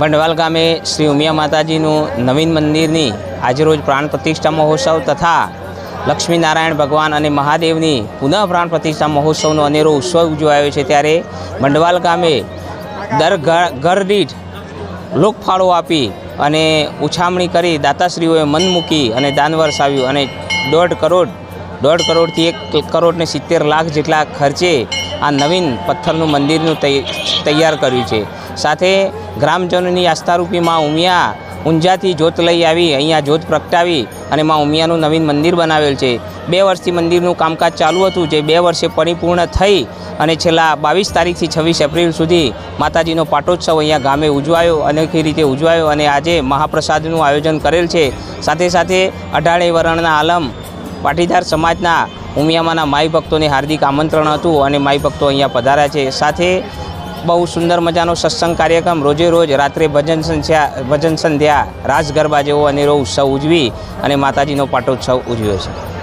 ભંડવાલ ગામે શ્રી ઉમિયા માતાજીનું નવીન મંદિરની આજરોજ પ્રાણ પ્રતિષ્ઠા મહોત્સવ તથા લક્ષ્મીનારાયણ ભગવાન અને મહાદેવની પુનઃ પ્રાણ પ્રતિષ્ઠા મહોત્સવનો અનેરો ઉત્સવ ઉજવાયો છે ત્યારે બંડવાલ ગામે દર ઘર દીઠ લોકફાળો આપી અને ઉછામણી કરી દાતાશ્રીઓએ મન મૂકી અને દાન વરસાવ્યું અને દોઢ કરોડ, દોઢ કરોડથી એક કરોડને સિત્તેર લાખ જેટલા ખર્ચે આ નવીન પથ્થરનું મંદિરનું તૈયાર કર્યું છે. સાથે ગ્રામજનોની આસ્થારૂપી માં ઉમિયા ઊંઝાથી જોત લઈ આવી, અહીંયા જોત પ્રગટાવી અને માં ઉમિયાનું નવીન મંદિર બનાવેલ છે. બે વર્ષથી મંદિરનું કામકાજ ચાલુ હતું, જે બે વર્ષે પરિપૂર્ણ થઈ અને છેલ્લા બાવીસ તારીખથી છવ્વીસ એપ્રિલ સુધી માતાજીનો પાટોત્સવ અહીંયા ગામે ઉજવાયો અનેકી રીતે ઉજવાયો અને આજે મહાપ્રસાદનું આયોજન કરેલ છે. સાથે સાથે અઢારે વરણના આલમ પાટીદાર સમાજના ઉમિયામાના માઈ ભક્તોને હાર્દિક આમંત્રણ હતું અને માઈ ભક્તો અહીંયા પધાર્યા છે. સાથે બહુ સુંદર મજાનો સત્સંગ કાર્યક્રમ. રોજે રોજ રાત્રે ભજન સંધ્યા ભજન સંધ્યા, રાસ ગરબા જેવો અનેરો ઉત્સવ ઉજવી અને માતાજીનો પાટોત્સવ ઉજવ્યો છે.